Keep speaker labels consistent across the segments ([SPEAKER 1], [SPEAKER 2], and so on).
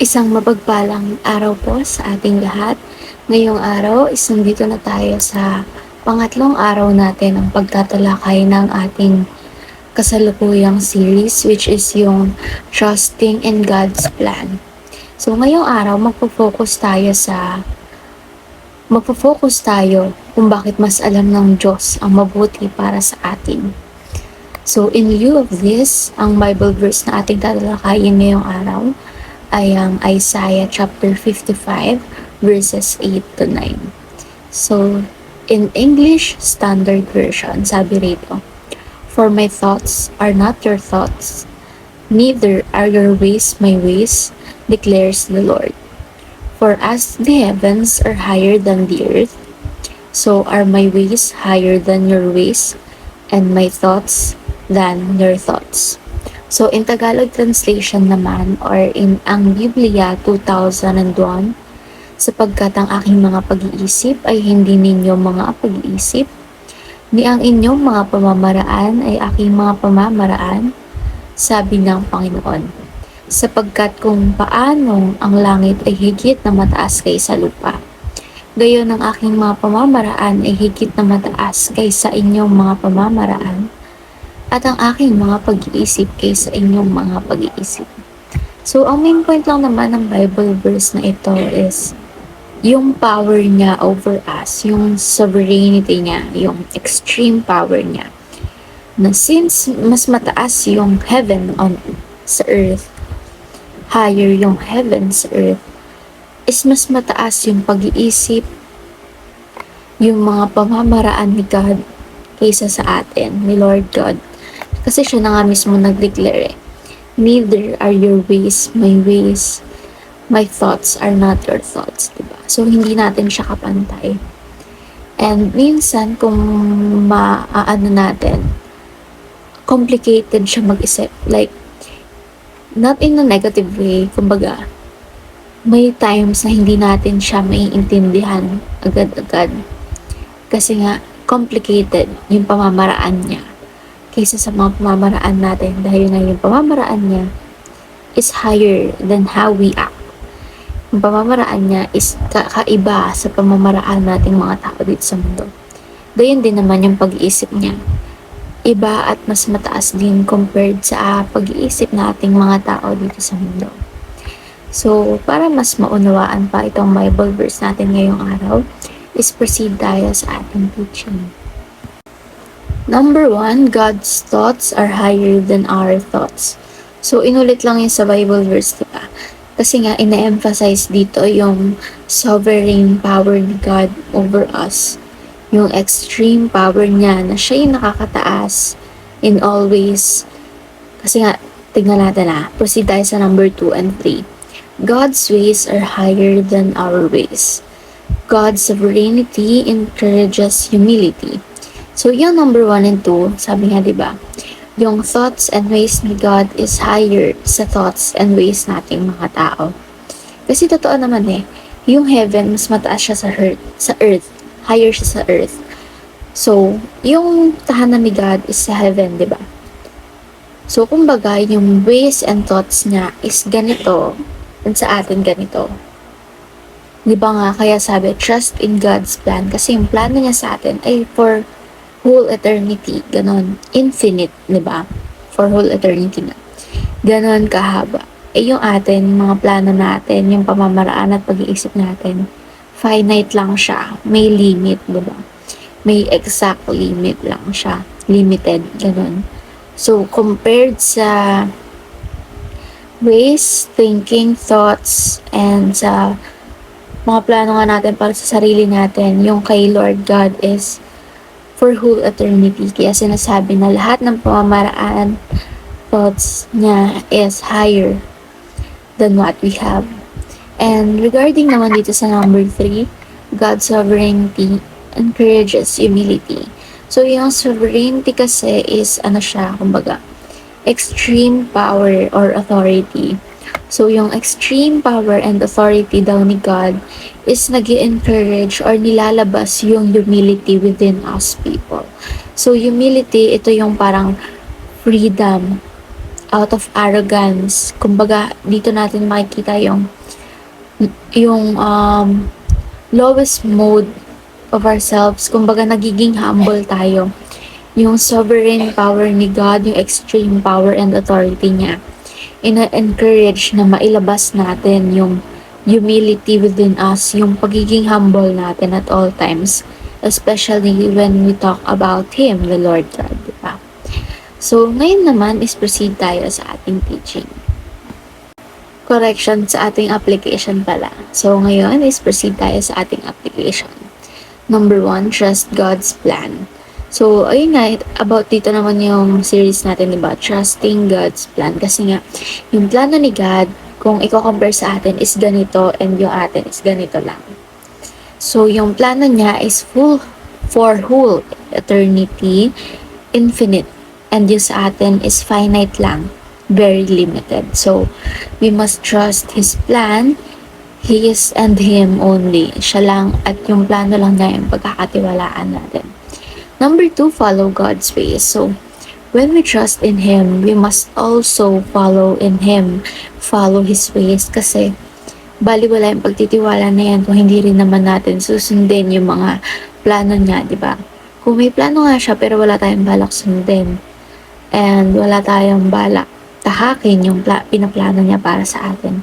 [SPEAKER 1] Isang mapagpalang araw po sa ating lahat. Ngayong araw is nandito na tayo sa pangatlong araw natin ang pagtatalakay ng ating kasalukuyang series which is yung Trusting in God's Plan. So ngayong araw magpo-focus tayo sa magpo-focus tayo kung bakit mas alam ng Diyos ang mabuti para sa atin. So in lieu of this, ang Bible verse na ating tatalakayin ngayong araw ay ang Isaiah chapter 55 verses 8 to 9. So, in English Standard Version, sabi rito, For my thoughts are not your thoughts, neither are your ways my ways, declares the Lord. For as the heavens are higher than the earth, so are my ways higher than your ways, and my thoughts than your thoughts. So, in Tagalog translation naman, or in ang Biblia 2001, sapagkat ang aking mga pag-iisip ay hindi ninyo mga pag-iisip, ni ang inyong mga pamamaraan ay aking mga pamamaraan, sabi ng Panginoon. Sapagkat kung paanong ang langit ay higit na mataas kaysa lupa, gayon ang aking mga pamamaraan ay higit na mataas kaysa inyong mga pamamaraan, at ang aking mga pag-iisip kaysa inyong mga pag-iisip. So, ang main point lang naman ng Bible verse na ito is yung power niya over us, yung sovereignty niya, yung extreme power niya. Na since mas mataas yung heaven on sa earth, higher yung heaven sa earth, is mas mataas yung pag-iisip, yung mga pamamaraan ni God kaysa sa atin, ni Lord God. Kasi siya na nga mismo nag-declare eh. Neither are your ways my ways. My thoughts are not your thoughts. Diba? So, hindi natin siya kapantay. And minsan, kung maaano natin, complicated siya mag-isip. Like, not in a negative way. Kumbaga, may times na hindi natin siya maiintindihan agad-agad. Kasi nga, complicated yung pamamaraan niya kaysa sa mga pamamaraan natin dahil na yung pamamaraan niya is higher than how we act. Yung pamamaraan niya is kakaiba sa pamamaraan nating mga tao dito sa mundo. Gayun din naman yung pag-iisip niya. Iba at mas mataas din compared sa pag-iisip nating mga tao dito sa mundo. So, para mas maunawaan pa itong Bible verse natin ngayong araw, is proceed tayo sa ating teaching. Number one, God's thoughts are higher than our thoughts. So, inulit lang yung sa Bible verse, diba? Kasi nga, ina-emphasize dito yung sovereign power ni God over us. Yung extreme power niya na siya yung nakakataas in all ways. Kasi nga, tignan natin ah. Proceed tayo sa number 2 and 3. God's ways are higher than our ways. God's sovereignty encourages humility. So, yung number one and two, sabi nga, di ba? Yung thoughts and ways ni God is higher sa thoughts and ways nating mga tao. Kasi totoo naman eh, yung heaven, mas mataas siya sa earth, sa earth. Higher siya sa earth. So, yung tahanan ni God is sa heaven, di ba? So, kumbaga, yung ways and thoughts niya is ganito, and sa atin ganito. Di ba nga, kaya sabi, trust in God's plan. Kasi yung plano niya sa atin ay for whole eternity. Ganon. Infinite, di ba? For whole eternity na. Ganon kahaba. Eh yung atin, mga plano natin, yung pamamaraan at pag-iisip natin, finite lang siya. May limit, di ba? May exact limit lang siya. Limited, ganon. So, compared sa ways, thinking, thoughts, and sa mga plano nga natin para sa sarili natin, yung kay Lord God is for whole eternity. Kaya sinasabi na lahat ng pamamaraan, thoughts niya is higher than what we have. And regarding naman dito sa number 3, God's sovereignty encourages humility. So, yung sovereignty kasi is, ano siya, kumbaga, extreme power or authority. So, yung extreme power and authority daw ni God is nag encourage or nilalabas yung humility within us people. So, humility, ito yung parang freedom out of arrogance. Kumbaga, dito natin makikita yung yung um, lowest mode of ourselves. Kumbaga, nagiging humble tayo. Yung sovereign power ni God, yung extreme power and authority niya. Ina-encourage na mailabas natin yung humility within us, yung pagiging humble natin at all times. Especially when we talk about Him, the Lord God, di ba? So, ngayon naman is proceed tayo sa ating teaching. Correction sa ating application pala. So, ngayon is proceed tayo sa ating application. Number one, trust God's plan. So, ayun nga, about dito naman yung series natin, di ba? Trusting God's plan. Kasi nga, yung plano ni God, kung i-compare sa atin is ganito and yung atin is ganito lang. So, yung plano niya is full for whole eternity, infinite. And yung sa atin is finite lang, very limited. So, we must trust His plan, His and Him only. Siya lang at yung plano lang niya yung pagkakatiwalaan natin. Number two, follow God's ways. So, when we trust in Him, we must also follow in Him, follow His ways. Kasi, bali wala yung pagtitiwala na yan kung hindi rin naman natin susundin yung mga plano niya, di ba? Kung may plano nga siya pero wala tayong balak sundin and wala tayong balak tahakin yung pla- pinaplano niya para sa atin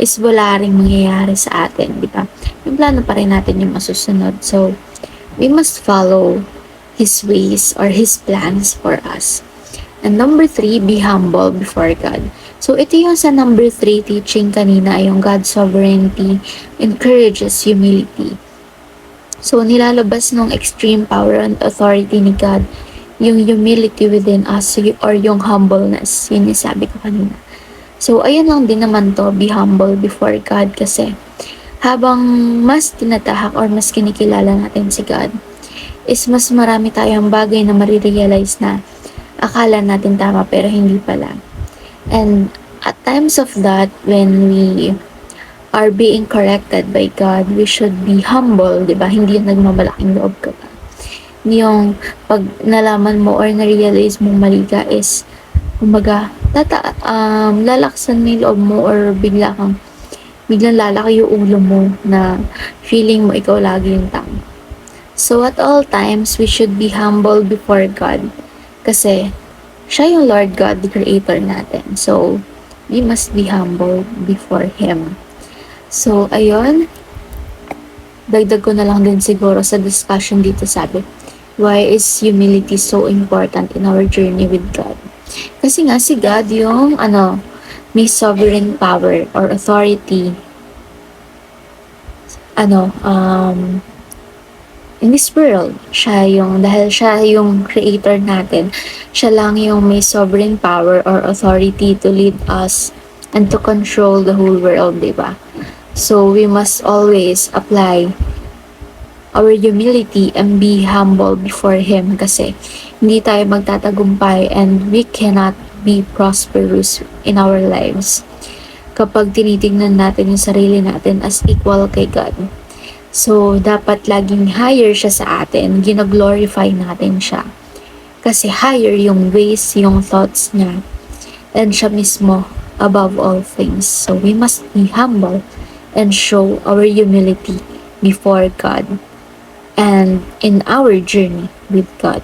[SPEAKER 1] is wala ring mangyayari sa atin, di ba? Yung plano pa rin natin yung masusunod. So, we must follow His ways or His plans for us. And number three, be humble before God. So, ito yung sa number three teaching kanina, yung God's sovereignty encourages humility. So, nilalabas ng extreme power and authority ni God yung humility within us or yung humbleness. Yun yung sabi ko kanina. So, ayun lang din naman to, be humble before God kasi habang mas tinatahak or mas kinikilala natin si God, is mas marami tayong bagay na marirealize na akala natin tama pero hindi pala. And at times of that, when we are being corrected by God, we should be humble, di ba? Hindi yung nagmamalaking loob ka pa. Yung pag nalaman mo or na-realize mo mali ka is, kumbaga, tata, um, lalaksan mo yung loob mo or bigla kang, biglang lalaki yung ulo mo na feeling mo ikaw lagi yung tama. So at all times, we should be humble before God. Kasi, siya yung Lord God, the Creator natin. So, we must be humble before Him. So, ayun. Dagdag ko na lang din siguro sa discussion dito sabi, why is humility so important in our journey with God? Kasi nga si God yung ano, may sovereign power or authority ano, um, in this world, siya yung, dahil siya yung creator natin, siya lang yung may sovereign power or authority to lead us and to control the whole world, di ba? So, we must always apply our humility and be humble before Him kasi hindi tayo magtatagumpay and we cannot be prosperous in our lives kapag tinitingnan natin yung sarili natin as equal kay God. So, dapat laging higher siya sa atin, gina-glorify natin siya. Kasi higher yung ways, yung thoughts niya. And siya mismo above all things. So, we must be humble and show our humility before God and in our journey with God.